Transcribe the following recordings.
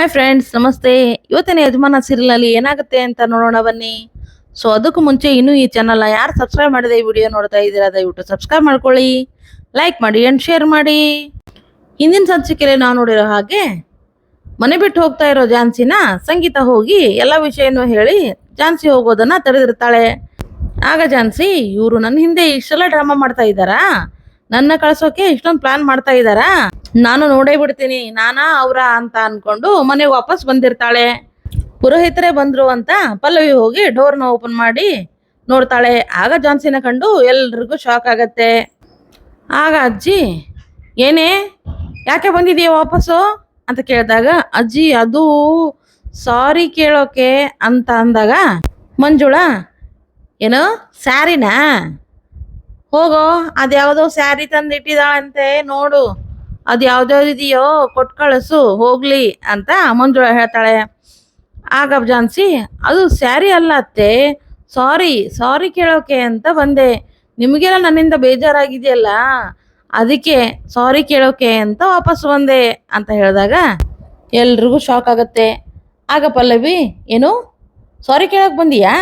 Hi friends ನಮಸ್ತೆ. ಇವತ್ತಿನ ಯಜಮಾನ ಸೀರಿಯಲ್ ಏನಾಗುತ್ತೆ ಅಂತ ನೋಡೋಣ ಬನ್ನಿ. ಸೊ ಅದಕ್ಕೂ ಮುಂಚೆ ಇನ್ನೂ ಈ ಚಾನಲ್ನ ಯಾರು ಸಬ್ಸ್ಕ್ರೈಬ್ ಮಾಡಿದೆ ಈ ವಿಡಿಯೋ ನೋಡ್ತಾ ಇದ್ದೀರಾ, ದಯವಿಟ್ಟು ಸಬ್ಸ್ಕ್ರೈಬ್ ಮಾಡ್ಕೊಳ್ಳಿ ಲೈಕ್ ಮಾಡಿ ಆ್ಯಂಡ್ ಶೇರ್ ಮಾಡಿ. ಹಿಂದಿನ ಸಂಚಿಕೆಯಲ್ಲಿ ನಾವು ನೋಡಿರೋ ಹಾಗೆ ಮನೆ ಬಿಟ್ಟು ಹೋಗ್ತಾ ಇರೋ ಜಾನ್ಸಿನ ಸಂಗೀತ ಹೋಗಿ ಎಲ್ಲ ವಿಷಯನೂ ಹೇಳಿ ಝಾನ್ಸಿ ಹೋಗೋದನ್ನ ತಡೆದಿರ್ತಾಳೆ. ಆಗ ಝಾನ್ಸಿ, ಇವರು ನನ್ನ ಹಿಂದೆ ಇಷ್ಟೆಲ್ಲ ಡ್ರಾಮಾ ಮಾಡ್ತಾ ಇದ್ದಾರಾ? ನನ್ನ ಕಳ್ಸೋಕೆ ಇಷ್ಟೊಂದು ಪ್ಲಾನ್ ಮಾಡ್ತಾ ಇದ್ದಾರಾ? ನಾನು ನೋಡೇ ಬಿಡ್ತೀನಿ. ನಾನಾ ಅವ್ರ ಅಂತ ಅನ್ಕೊಂಡು ಮನೆಗೆ ವಾಪಸ್ ಬಂದಿರ್ತಾಳೆ. ಪುರೋಹಿತರೇ ಬಂದ್ರು ಅಂತ ಪಲ್ಲವಿ ಹೋಗಿ ಡೋರ್ನ ಓಪನ್ ಮಾಡಿ ನೋಡ್ತಾಳೆ. ಆಗ ಜಾನ್ಸಿನ ಕಂಡು ಎಲ್ರಿಗೂ ಶಾಕ್ ಆಗತ್ತೆ. ಆಗ ಅಜ್ಜಿ, ಏನೇ? ಯಾಕೆ ಬಂದಿದೀಯ ವಾಪಸ್ಸು? ಅಂತ ಕೇಳಿದಾಗ, ಅಜ್ಜಿ, ಅದು ಸಾರಿ ಕೇಳೋಕೆ ಅಂತ ಅಂದಾಗ, ಮಂಜುಳಾ, ಏನು, ಸ್ಯಾರಿನಾ? ಹೋಗೋ ಅದ್ಯಾವುದೋ ಸ್ಯಾರಿ ತಂದಿಟ್ಟಿದಾಳಂತೆ, ನೋಡು. ಅದು ಯಾವ್ದ್ಯಾವ್ದಿದೆಯೋ ಕೊಟ್ಟು ಕಳಿಸು, ಹೋಗ್ಲಿ ಅಂತ ಮಂಜುಳ ಹೇಳ್ತಾಳೆ. ಆಗ ಜಾನ್ಸಿ, ಅದು ಸ್ಯಾರಿ ಅಲ್ಲ ಅತ್ತೆ, ಸಾರಿ ಸಾರಿ ಕೇಳೋಕೆ ಅಂತ ಬಂದೆ. ನಿಮಗೆಲ್ಲ ನನ್ನಿಂದ ಬೇಜಾರಾಗಿದೆಯಲ್ಲ, ಅದಕ್ಕೆ ಸಾರಿ ಕೇಳೋಕೆ ಅಂತ ವಾಪಸ್ ಬಂದೆ ಅಂತ ಹೇಳಿದಾಗ ಎಲ್ರಿಗೂ ಶಾಕ್ ಆಗತ್ತೆ. ಆಗ ಪಲ್ಲವಿ, ಏನು? ಸಾರಿ ಕೇಳೋಕೆ ಬಂದೀಯಾ?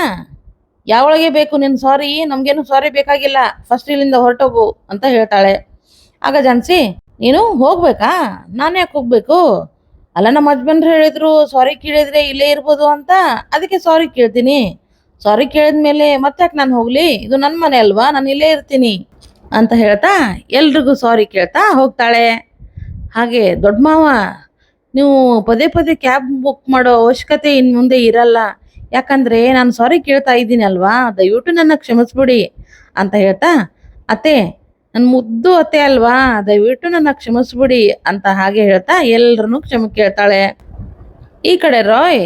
ಯಾವಳಿಗೆ ಬೇಕು ನಿನ್ನ ಸಾರಿ? ನಮಗೇನು ಸಾರಿ ಬೇಕಾಗಿಲ್ಲ. ಫಸ್ಟ್ ಇಲ್ಲಿಂದ ಹೊರಟೋಗು ಅಂತ ಹೇಳ್ತಾಳೆ. ಆಗ ಜಾನ್ಸಿ, ನೀನು ಹೋಗ್ಬೇಕಾ? ನಾನು ಯಾಕೆ ಹೋಗ್ಬೇಕು? ಅಲ್ಲ, ನಮ್ಮ ಹಸ್ಬೆಂಡ್ರು ಹೇಳಿದ್ರು, ಸಾರಿ ಕೇಳಿದ್ರೆ ಇಲ್ಲೇ ಇರ್ಬೋದು ಅಂತ. ಅದಕ್ಕೆ ಸಾರಿ ಕೇಳ್ತೀನಿ. ಸಾರಿ ಕೇಳಿದ್ಮೇಲೆ ಮತ್ತೆ ಯಾಕೆ ನಾನು ಹೋಗ್ಲಿ? ಇದು ನನ್ನ ಮನೆ ಅಲ್ವಾ? ನಾನು ಇಲ್ಲೇ ಇರ್ತೀನಿ ಅಂತ ಹೇಳ್ತಾ ಎಲ್ರಿಗೂ ಸಾರಿ ಕೇಳ್ತಾ ಹೋಗ್ತಾಳೆ. ಹಾಗೆ ದೊಡ್ಡ ಮಾವ, ನೀವು ಪದೇ ಪದೇ ಕ್ಯಾಬ್ ಬುಕ್ ಮಾಡೋ ಅವಶ್ಯಕತೆ ಇನ್ನು ಮುಂದೆ ಇರಲ್ಲ. ಯಾಕಂದ್ರೆ ನಾನು ಸಾರಿ ಕೇಳ್ತಾ ಇದ್ದೀನಿ ಅಲ್ವಾ? ದಯವಿಟ್ಟು ನನ್ನ ಕ್ಷಮಿಸ್ಬಿಡಿ ಅಂತ ಹೇಳ್ತಾ, ಅತ್ತೆ ನನ್ನ ಮುದ್ದು ಅತ್ತೆ ಅಲ್ವಾ? ದಯವಿಟ್ಟು ನನ್ನ ಕ್ಷಮಿಸ್ಬಿಡಿ ಅಂತ ಹಾಗೆ ಹೇಳ್ತಾ ಎಲ್ರನ್ನೂ ಕ್ಷಮೆ ಕೇಳ್ತಾಳೆ. ಈ ಕಡೆ ರಾಯ್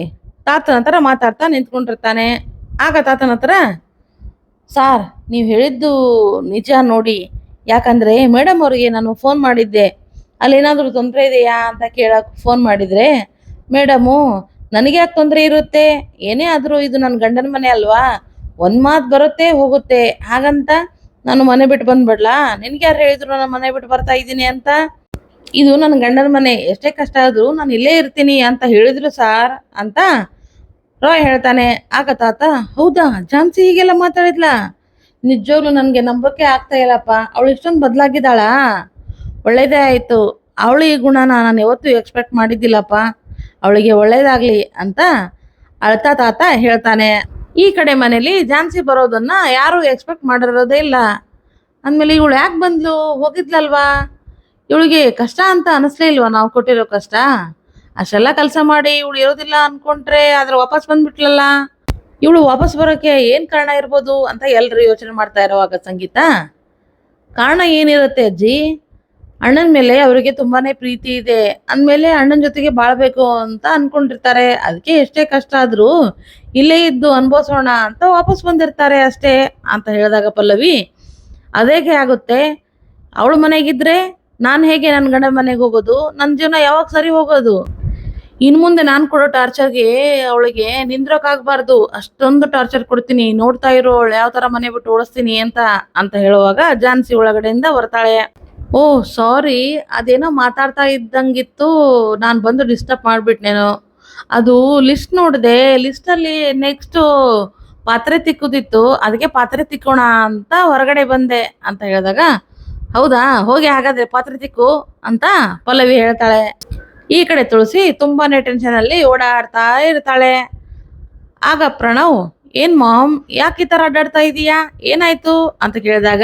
ತಾತನ ಹತ್ರ ಮಾತಾಡ್ತಾ ನಿಂತ್ಕೊಂಡಿರ್ತಾನೆ. ಆಗ ತಾತನ ಹತ್ರ, ಸಾರ್, ನೀವು ಹೇಳಿದ್ದು ನಿಜ ನೋಡಿ. ಯಾಕಂದ್ರೆ ಮೇಡಮ್ ಅವ್ರಿಗೆ ನಾನು ಫೋನ್ ಮಾಡಿದ್ದೆ. ಅಲ್ಲೇನಾದರೂ ತೊಂದರೆ ಇದೆಯಾ? ಅಂತ ಕೇಳಕ್ ಫೋನ್ ಮಾಡಿದ್ರೆ, ಮೇಡಮು ನನಗೆ ಯಾಕೆ ತೊಂದರೆ ಇರುತ್ತೆ? ಏನೇ ಆದರೂ ಇದು ನನ್ನ ಗಂಡನ ಮನೆ ಅಲ್ವಾ? ಒಂದು ಮಾತು ಬರುತ್ತೆ, ಹೋಗುತ್ತೆ. ಹಾಗಂತ ನಾನು ಮನೆ ಬಿಟ್ಟು ಬಂದ್ಬಿಡ್ಲಾ? ನಿನಗೆ ಯಾರು ಹೇಳಿದ್ರು ನಾನು ಮನೆ ಬಿಟ್ಟು ಬರ್ತಾ ಇದ್ದೀನಿ ಅಂತ? ಇದು ನನ್ನ ಗಂಡನ ಮನೆ. ಎಷ್ಟೇ ಕಷ್ಟ ಆದರೂ ನಾನು ಇಲ್ಲೇ ಇರ್ತೀನಿ ಅಂತ ಹೇಳಿದ್ರು ಸಾರ್ ಅಂತ ರಾಯ್ ಹೇಳ್ತಾನೆ. ಆಗ ತಾತ, ಹೌದಾ? ಜಾನ್ಸಿ ಹೀಗೆಲ್ಲ ಮಾತಾಡಿದ್ಲ? ನಿಜವಾಗ್ಲೂ ನನಗೆ ನಂಬಕ್ಕೆ ಆಗ್ತಾ ಇಲ್ಲಪ್ಪ. ಅವಳು ಇಷ್ಟೊಂದು ಬದಲಾಗಿದ್ದಾಳಾ? ಒಳ್ಳೇದೇ ಆಯಿತು. ಅವಳು ಈ ಗುಣನ ನಾನು ಯಾವತ್ತೂ ಎಕ್ಸ್ಪೆಕ್ಟ್ ಮಾಡಿದ್ದಿಲ್ಲಪ್ಪ. ಅವಳಿಗೆ ಒಳ್ಳೇದಾಗ್ಲಿ ಅಂತ ಅಳ್ತಾ ತಾತ ಹೇಳ್ತಾನೆ. ಈ ಕಡೆ ಮನೇಲಿ ಝಾನ್ಸಿ ಬರೋದನ್ನ ಯಾರು ಎಕ್ಸ್ಪೆಕ್ಟ್ ಮಾಡಿರೋದೇ ಇಲ್ಲ. ಅಂದಮೇಲೆ ಇವಳು ಯಾಕೆ ಬಂದ್ಲು? ಹೋಗಿದ್ಲಲ್ವಾ? ಇವಳಿಗೆ ಕಷ್ಟ ಅಂತ ಅನಿಸ್ಲೇ ಇಲ್ವಾ ನಾವು ಕೊಟ್ಟಿರೋ ಕಷ್ಟ? ಅಷ್ಟೆಲ್ಲ ಕೆಲಸ ಮಾಡಿ ಇವಳು ಇರೋದಿಲ್ಲ ಅನ್ಕೊಂಡ್ರೆ ಆದ್ರೆ ವಾಪಸ್ ಬಂದ್ಬಿಟ್ಲಲ್ಲ? ಇವಳು ವಾಪಸ್ ಬರೋಕೆ ಏನು ಕಾರಣ ಇರ್ಬೋದು ಅಂತ ಎಲ್ಲರೂ ಯೋಚನೆ ಮಾಡ್ತಾ ಇರೋವಾಗ ಸಂಗೀತ? ಕಾರಣ ಏನಿರುತ್ತೆ ಅಜ್ಜಿ? ಅಣ್ಣನ ಮೇಲೆ ಅವರಿಗೆ ತುಂಬಾನೇ ಪ್ರೀತಿ ಇದೆ. ಅಂದಮೇಲೆ ಅಣ್ಣನ ಜೊತೆಗೆ ಬಾಳ್ಬೇಕು ಅಂತ ಅನ್ಕೊಂಡಿರ್ತಾರೆ. ಅದಕ್ಕೆ ಎಷ್ಟೇ ಕಷ್ಟ ಆದ್ರೂ ಇಲ್ಲೇ ಇದ್ದು ಅನ್ಭವಿಸೋಣ ಅಂತ ವಾಪಸ್ ಬಂದಿರ್ತಾರೆ ಅಷ್ಟೇ ಅಂತ ಹೇಳಿದಾಗ ಪಲ್ಲವಿ ಅದೇಗೆ ಆಗುತ್ತೆ. ಅವಳು ಮನೆಗಿದ್ರೆ ನಾನು ಹೇಗೆ ನನ್ನ ಗಂಡ ಮನೆಗೆ ಹೋಗೋದು? ನನ್ನ ಜೀವನ ಯಾವಾಗ ಸರಿ ಹೋಗೋದು? ಇನ್ನು ಮುಂದೆ ನಾನು ಕೊಡೋ ಟಾರ್ಚರ್ಗೆ ಅವಳಿಗೆ ನಿಂದ್ರೋಕಾಗಬಾರ್ದು ಅಷ್ಟೊಂದು ಟಾರ್ಚರ್ ಕೊಡ್ತೀನಿ, ನೋಡ್ತಾ ಇರೋ ಯಾವ ಥರ ಮನೆ ಬಿಟ್ಟು ಓಡಿಸ್ತೀನಿ ಅಂತ ಅಂತ ಹೇಳುವಾಗ ಜಾನ್ಸಿ ಒಳಗಡೆಯಿಂದ ಬರ್ತಾಳೆ ಓ, ಸಾರಿ. ಅದೇನೋ ಮಾತಾಡ್ತಾ ಇದ್ದಂಗಿತ್ತು. ನಾನು ಬಂದು ಡಿಸ್ಟರ್ಬ್ ಮಾಡಿಬಿಟ್ನೇನು ಅದು ಲಿಸ್ಟ್ ನೋಡಿದೆ. ಲಿಸ್ಟಲ್ಲಿ ನೆಕ್ಸ್ಟು ಪಾತ್ರೆ ತಿಕ್ಕುದಿತ್ತು. ಅದಕ್ಕೆ ಪಾತ್ರೆ ತಿಕ್ಕೋಣ ಅಂತ ಹೊರಗಡೆ ಬಂದೆ ಅಂತ ಹೇಳಿದಾಗ, ಹೌದಾ? ಹೋಗಿ ಹಾಗಾದ್ರೆ ಪಾತ್ರೆ ತಿಕ್ಕು ಅಂತ ಪಲ್ಲವಿ ಹೇಳ್ತಾಳೆ. ಈ ಕಡೆ ತುಳಸಿ ತುಂಬಾನೇ ಟೆನ್ಷನಲ್ಲಿ ಓಡಾಡ್ತಾ ಇರ್ತಾಳೆ. ಆಗ ಪ್ರಣವ್, ಏನ್ ಮಾಮ್, ಯಾಕೆ ಈ ಥರ ಅಡ್ಡಾಡ್ತಾ ಇದೀಯಾ? ಏನಾಯ್ತು? ಅಂತ ಕೇಳಿದಾಗ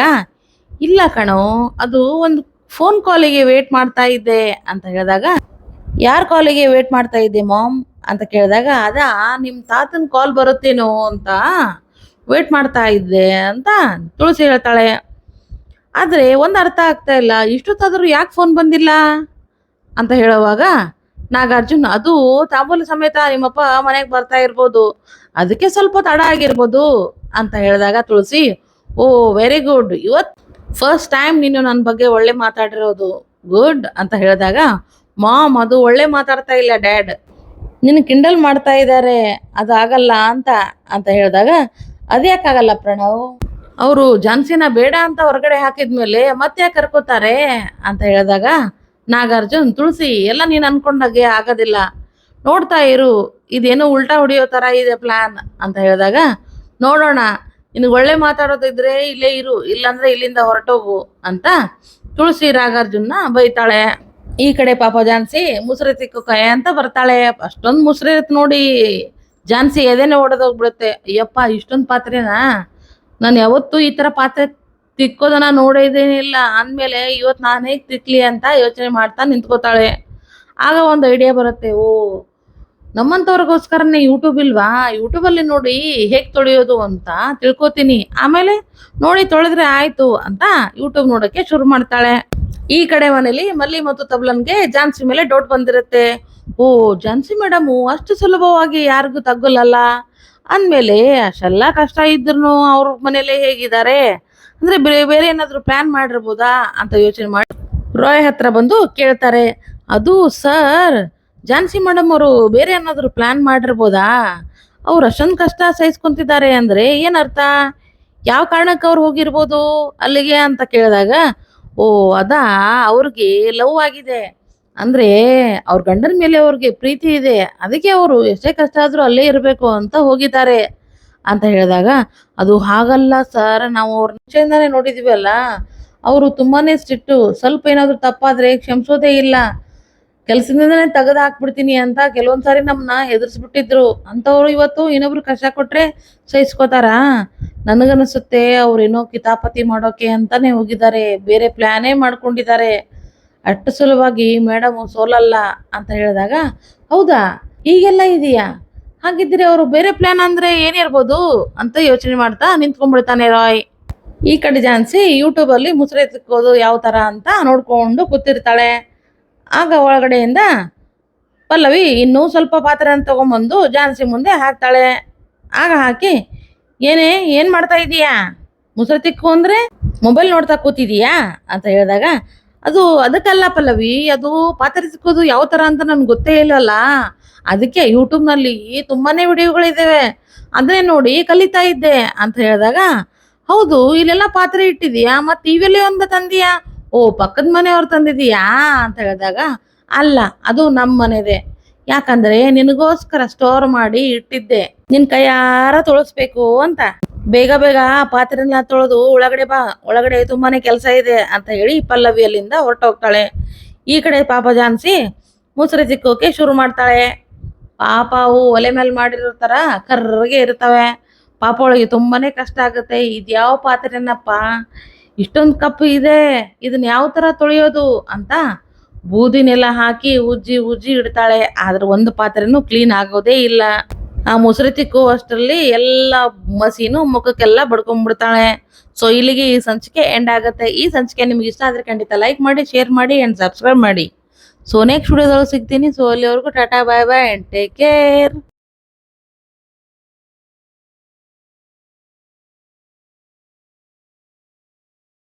ಇಲ್ಲ ಕಣೋ, ಅದು ಒಂದು ಫೋನ್ ಕಾಲಿಗೆ ವೇಟ್ ಮಾಡ್ತಾ ಇದ್ದೆ ಅಂತ ಹೇಳಿದಾಗ, ಯಾರ ಕಾಲಿಗೆ ವೇಟ್ ಮಾಡ್ತಾ ಇದ್ದೆ ಮಾಮ್ ಅಂತ ಕೇಳಿದಾಗ, ಅದ ನಿಮ್ಮ ತಾತನ ಕಾಲ್ ಬರುತ್ತೇನೋ ಅಂತ ವೇಟ್ ಮಾಡ್ತಾ ಇದ್ದೆ ಅಂತ ತುಳಸಿ ಹೇಳ್ತಾಳೆ. ಆದರೆ ಒಂದು ಅರ್ಥ ಆಗ್ತಾ ಇಲ್ಲ, ಇಷ್ಟೊತ್ತಾದರೂ ಯಾಕೆ ಫೋನ್ ಬಂದಿಲ್ಲ? ಅಂತ ಹೇಳುವಾಗ, ನಾಗಾರ್ಜುನ್, ಅದು ತಾಂಬೂಲ ಸಮೇತ ನಿಮ್ಮಪ್ಪ ಮನೆಗೆ ಬರ್ತಾ ಇರ್ಬೋದು, ಅದಕ್ಕೆ ಸ್ವಲ್ಪ ತಡ ಆಗಿರ್ಬೋದು, ಅಂತ ಹೇಳಿದಾಗ ತುಳಸಿ, ಓ ವೆರಿ ಗುಡ್ ಇವತ್ ಫಸ್ಟ್ ಟೈಮ್ ನೀನು ನನ್ನ ಬಗ್ಗೆ ಒಳ್ಳೆ ಮಾತಾಡಿರೋದು ಗುಡ್ ಅಂತ ಹೇಳಿದಾಗ, ಮಾಮ್, ಅದು ಒಳ್ಳೆ ಮಾತಾಡ್ತಾ ಇಲ್ಲ, ಡ್ಯಾಡ್. ನಿನ್ನ ಕಿಂಡಲ್ ಮಾಡ್ತಾ ಇದ್ದಾರೆ ಅದು ಆಗಲ್ಲ ಅಂತ ಅಂತ ಹೇಳಿದಾಗ ಅದ್ಯಾಕಾಗಲ್ಲ ಪ್ರಣವ್? ಅವರು ಜಾನ್ಸಿನ ಬೇಡ ಅಂತ ಹೊರಗಡೆ ಹಾಕಿದ್ಮೇಲೆ ಮತ್ತೆ ಕರ್ಕೋತಾರೆ? ಅಂತ ಹೇಳಿದಾಗ, ನಾಗಾರ್ಜುನ್, ತುಳಸಿ, ಎಲ್ಲ ನೀನು ಅನ್ಕೊಂಡಾಗೆ ಆಗೋದಿಲ್ಲ. ನೋಡ್ತಾ ಇರು, ಇದೇನೋ ಉಲ್ಟಾ ಹೊಡಿಯೋ ತರ ಇದೆ ಪ್ಲಾನ್ ಅಂತ ಹೇಳಿದಾಗ, ನೋಡೋಣ ನಿನಗೆ ಒಳ್ಳೆ ಮಾತಾಡೋದಿದ್ರೆ ಇಲ್ಲೇ ಇರು, ಇಲ್ಲಾಂದ್ರೆ ಇಲ್ಲಿಂದ ಹೊರಟೋಗು ಅಂತ ತುಳಸಿ ರಾಗಾರ್ಜುನ ಬೈತಾಳೆ. ಈ ಕಡೆ ಪಾಪ ಜಾನ್ಸಿ ಮುಸ್ರೆ ತಿಕ್ಕು ಕೈ ಅಂತ ಬರ್ತಾಳೆ. ಅಷ್ಟೊಂದು ಮುಸ್ರೆ ನೋಡಿ. ಜಾನ್ಸಿ ಎದೇನೆ ಹೊಡೆದೋಗ್ಬಿಡುತ್ತೆ ಅಯ್ಯಪ್ಪ, ಇಷ್ಟೊಂದು ಪಾತ್ರೆನಾ? ನಾನು ಯಾವತ್ತೂ ಈ ತರ ಪಾತ್ರೆ ತಿಕ್ಕೋದನ್ನ ನೋಡಿದೇನಿಲ್ಲ ಅಂದ್ಮೇಲೆ ಇವತ್ತು ನಾನು ಹೇಗೆ ತಿಕ್ಲಿ ಅಂತ ಯೋಚನೆ ಮಾಡ್ತಾ ನಿಂತ್ಕೋತಾಳೆ. ಆಗ ಒಂದು ಐಡಿಯಾ ಬರುತ್ತೆ, ಓ ನಮ್ಮಂಥವ್ರಿಗೋಸ್ಕರನೇ ಯೂಟ್ಯೂಬ್ ಇಲ್ವಾ? ಯೂಟ್ಯೂಬಲ್ಲಿ ನೋಡಿ ಹೇಗೆ ತೊಳೆಯೋದು ಅಂತ ತಿಳ್ಕೊತೀನಿ. ಆಮೇಲೆ ನೋಡಿ ತೊಳೆದ್ರೆ ಆಯ್ತು ಅಂತ ಯೂಟ್ಯೂಬ್ ನೋಡೋಕ್ಕೆ ಶುರು ಮಾಡ್ತಾಳೆ. ಈ ಕಡೆ ಮನೇಲಿ ಮಲ್ಲಿ ಮತ್ತು ತಬ್ಲನ್ಗೆ ಜಾನ್ಸಿ ಮೇಲೆ ಡೌಟ್ ಬಂದಿರುತ್ತೆ. ಓ, ಜಾನ್ಸಿ ಮೇಡಮು ಅಷ್ಟು ಸುಲಭವಾಗಿ ಯಾರಿಗೂ ತಗ್ಗಲ್ಲಲ್ಲ ಅಂದಮೇಲೆ ಅಷ್ಟೆಲ್ಲ ಕಷ್ಟ ಇದ್ರು ಅವ್ರ ಮನೇಲೆ ಹೇಗಿದ್ದಾರೆ? ಅಂದ್ರೆ ಬೇರೆ ಬೇರೆ ಏನಾದರೂ ಪ್ಲಾನ್ ಮಾಡಿರ್ಬೋದಾ ಅಂತ ಯೋಚನೆ ಮಾಡಿ ರಾಯ್ ಹತ್ರ ಬಂದು ಕೇಳ್ತಾರೆ. ಅದು ಸರ್ ಜಾನ್ಸಿ ಮೇಡಮ್ ಅವರು ಬೇರೆ ಏನಾದ್ರು ಪ್ಲಾನ್ ಮಾಡಿರ್ಬೋದಾ? ಅವ್ರು ಅಷ್ಟೊಂದು ಕಷ್ಟ ಸಹಿಸ್ಕೊಂತಿದ್ದಾರೆ ಅಂದ್ರೆ ಏನರ್ಥ? ಯಾವ ಕಾರಣಕ್ಕೆ ಅವ್ರು ಹೋಗಿರ್ಬೋದು ಅಲ್ಲಿಗೆ ಅಂತ ಕೇಳಿದಾಗ, ಓ, ಅದಾ, ಅವ್ರಿಗೆ ಲವ್ ಆಗಿದೆ. ಅಂದ್ರೆ ಅವ್ರ ಗಂಡನ ಮೇಲೆ ಅವ್ರಿಗೆ ಪ್ರೀತಿ ಇದೆ. ಅದಕ್ಕೆ ಅವರು ಎಷ್ಟೇ ಕಷ್ಟ ಆದ್ರೂ ಅಲ್ಲೇ ಇರಬೇಕು ಅಂತ ಹೋಗಿದ್ದಾರೆ ಅಂತ ಹೇಳಿದಾಗ, ಅದು ಹಾಗಲ್ಲ ಸರ್ ನಾವು ಅವ್ರ ಮುಂಚೆಯಿಂದಾನೇ ನೋಡಿದೀವಿ ಅಲ್ಲ ಅವರು ತುಂಬಾನೇ ಸ್ಟ್ರಿಕ್ಟು ಸ್ವಲ್ಪ ಏನಾದ್ರು ತಪ್ಪಾದ್ರೆ ಕ್ಷಮಿಸೋದೇ ಇಲ್ಲ. ಕೆಲಸದಿಂದನೇ ತೆಗೆದು ಹಾಕ್ಬಿಡ್ತೀನಿ ಅಂತ ಕೆಲವೊಂದ್ ಸಾರಿ ನಮ್ಮನ್ನ ಎದುರಿಸ್ಬಿಟ್ಟಿದ್ರು. ಅಂಥವ್ರು ಇವತ್ತು ಇನ್ನೊಬ್ರು ಕಷ್ಟ ಕೊಟ್ರೆ ಸಹಿಸ್ಕೋತಾರ? ನನಗನ್ಸುತ್ತೆ ಅವ್ರೇನೋ ಕಿತಾಪತಿ ಮಾಡೋಕೆ ಅಂತಾನೆ ಹೋಗಿದ್ದಾರೆ. ಬೇರೆ ಪ್ಲಾನೇ ಮಾಡ್ಕೊಂಡಿದ್ದಾರೆ. ಅಷ್ಟು ಸುಲಭವಾಗಿ ಮೇಡಮ್ ಸೋಲಲ್ಲ ಅಂತ ಹೇಳಿದಾಗ, ಹೌದಾ? ಈಗೆಲ್ಲ ಇದೆಯಾ? ಹಾಗಿದ್ರೆ ಅವರು ಬೇರೆ ಪ್ಲಾನ್ ಅಂದ್ರೆ ಏನಿರ್ಬೋದು ಅಂತ ಯೋಚನೆ ಮಾಡ್ತಾ ನಿಂತ್ಕೊಂಡ್ಬಿಡ್ತಾನೆ ರಾಯ್. ಈ ಕಡೆ ಜಾನ್ಸಿ ಯೂಟ್ಯೂಬಲ್ಲಿ ಮುಸ್ರೆ ತಿಕ್ಕೋದು ಯಾವ ತರ ಅಂತ ನೋಡ್ಕೊಂಡು ಕೂತಿರ್ತಾಳೆ. ಆಗ ಒಳಗಡೆಯಿಂದ ಪಲ್ಲವಿ ಇನ್ನೂ ಸ್ವಲ್ಪ ಪಾತ್ರೆನ ತಗೊಂಬಂದು ಜಾನ್ಸಿ ಮುಂದೆ ಹಾಕ್ತಾಳೆ. ಆಗ ಹಾಕಿ, ಏನೇ, ಏನು ಮಾಡ್ತಾ ಇದೀಯಾ? ಮುಸ್ರೆ ತಿಕ್ಕು ಅಂದರೆ ಮೊಬೈಲ್ ನೋಡ್ತಾ ಕೂತಿದೀಯಾ? ಅಂತ ಹೇಳಿದಾಗ, ಅದು ಅದಕ್ಕಲ್ಲ ಪಲ್ಲವಿ, ಅದು ಪಾತ್ರೆ ಸಿಕ್ಕೋದು ಯಾವ ತರ ಅಂತ ನನ್ಗೆ ಗೊತ್ತೇ ಇಲ್ಲಲ್ಲ. ಅದಕ್ಕೆ ಯೂಟ್ಯೂಬ್ನಲ್ಲಿ ತುಂಬಾನೇ ವಿಡಿಯೋಗಳಿದ್ದಾವೆ ಅದನ್ನೇ ನೋಡಿ ಕಲಿತಾ ಇದ್ದೆ ಅಂತ ಹೇಳಿದಾಗ, ಹೌದು, ಇಲ್ಲೆಲ್ಲ ಪಾತ್ರೆ ಇಟ್ಟಿದೀಯಾ? ಮತ್ತೆ ಇವೆಲ್ಲ ಒಂದು ತಂದೀಯಾ? ಓ, ಪಕ್ಕದ ಮನೆಯವ್ರು ತಂದಿದೀಯಾ ಅಂತ ಹೇಳಿದಾಗ, ಅಲ್ಲ, ಅದು ನಮ್ಮ ಮನೆದೆ. ಯಾಕಂದ್ರೆ ನಿನಗೋಸ್ಕರ ಸ್ಟೋರ್ ಮಾಡಿ ಇಟ್ಟಿದ್ದೆ. ನಿನ್ ಕೈಯಾರ ತೊಳಸ್ಬೇಕು ಅಂತ. ಬೇಗ ಬೇಗ ಪಾತ್ರೆನ ತೊಳೆದು ಒಳಗಡೆ ಬಾ, ಒಳಗಡೆ ತುಂಬಾನೇ ಕೆಲಸ ಇದೆ ಅಂತ ಹೇಳಿ ಪಲ್ಲವಿ ಅಲ್ಲಿಂದ ಹೊರಟೋಗ್ತಾಳೆ. ಈ ಕಡೆ ಪಾಪ ಜಾನ್ಸಿ, ಮುಸ್ರೆ ತಿಕ್ಕೋಕೆ ಶುರು ಮಾಡ್ತಾಳೆ. ಪಾಪ ಅವು ಒಲೆ ಮೇಲೆ ಮಾಡಿರೋ ತರ ಕರ್ರಗೆ ಇರ್ತವೆ. ಪಾಪ ಒಳಗೆ ತುಂಬಾನೇ ಕಷ್ಟ ಆಗುತ್ತೆ. ಇದ್ಯಾವ ಪಾತ್ರೆನಪ್ಪ? ಇಷ್ಟೊಂದು ಕಪ್ ಇದೆ ಇದನ್ನ ಯಾವ ತರ ತೊಳೆಯೋದು ಅಂತ ಬೂದಿನೆಲ್ಲ ಹಾಕಿ ಉಜ್ಜಿ ಉಜ್ಜಿ ಇಡ್ತಾಳೆ. ಆದ್ರೆ ಒಂದು ಪಾತ್ರೆನೂ ಕ್ಲೀನ್ ಆಗೋದೇ ಇಲ್ಲ. ಆ ಮೊಸರು ತಿಕ್ಕೋ ಅಷ್ಟರಲ್ಲಿ ಎಲ್ಲ ಮಸೀನು ಮುಖಕ್ಕೆಲ್ಲ ಬಡ್ಕೊಂಡ್ಬಿಡ್ತಾಳೆ ಸೊ ಇಲ್ಲಿಗೆ ಈ ಸಂಚಿಕೆ ಎಂಡ್ ಆಗುತ್ತೆ. ಈ ಸಂಚಿಕೆ ನಿಮ್ಗೆ ಇಷ್ಟ ಆದ್ರೆ ಖಂಡಿತ ಲೈಕ್ ಮಾಡಿ ಶೇರ್ ಮಾಡಿ ಅಂಡ್ ಸಬ್ಸ್ಕ್ರೈಬ್ ಮಾಡಿ. ಸೊ ನೆಕ್ಸ್ಟ್ ವಿಡಿಯೋದಲ್ಲಿ ಸಿಗ್ತೀನಿ. ಸೊ ಅಲ್ಲಿವರೆಗೂ tata bye bye and take care